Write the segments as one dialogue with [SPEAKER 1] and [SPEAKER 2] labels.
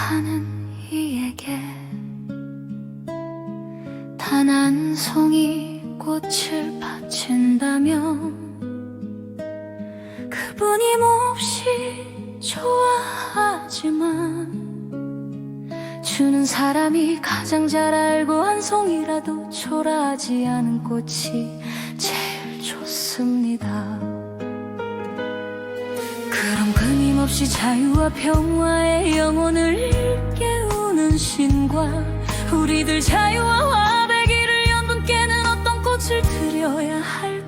[SPEAKER 1] 사랑하는 이에게 단 한 송이 꽃을 바친다면 그분이 몹시 좋아하지만 주는 사람이 가장 잘 알고 한 송이라도 초라하지 않은 꽃이 끊임없이 자유와 평화의 영혼을 일깨우는 신과 우리들 자유와 화합의 길을 연 분께는 어떤 꽃을 드려야 할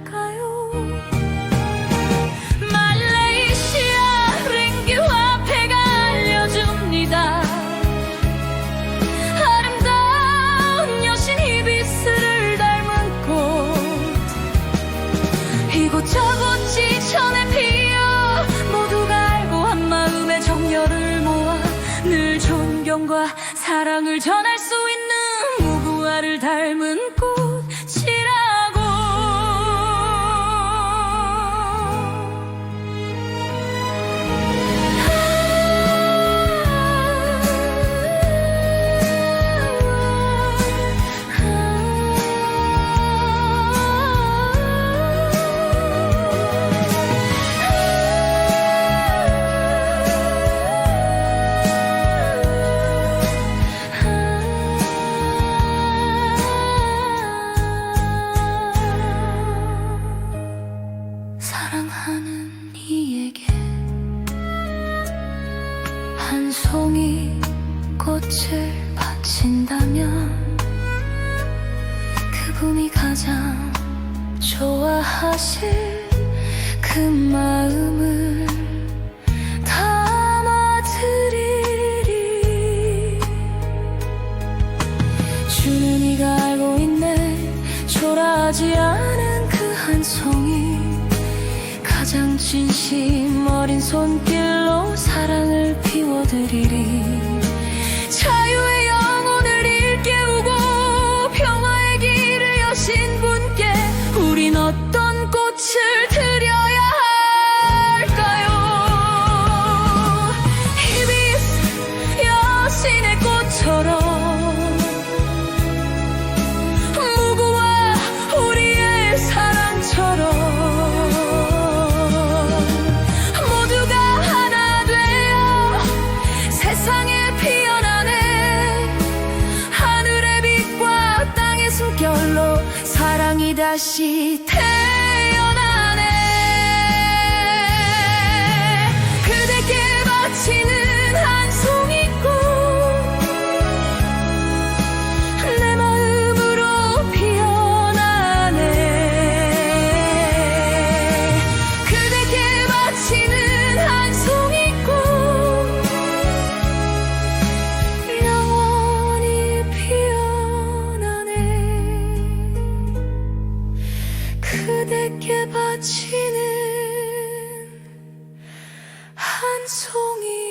[SPEAKER 1] 존경과 사랑을 전할 수 있는 무구화를 닮은 꽃 사랑하는 이에게 한 송이 꽃을 바친다면 그분이 가장 좋아하실 그 마음을 담아드리리. 주는 이가 알고 있네. 초라하지 않은 그한 송이 가장 진심 어린 손길로 사랑을 피워드리리 하늘 그대께 바치는 한 송이.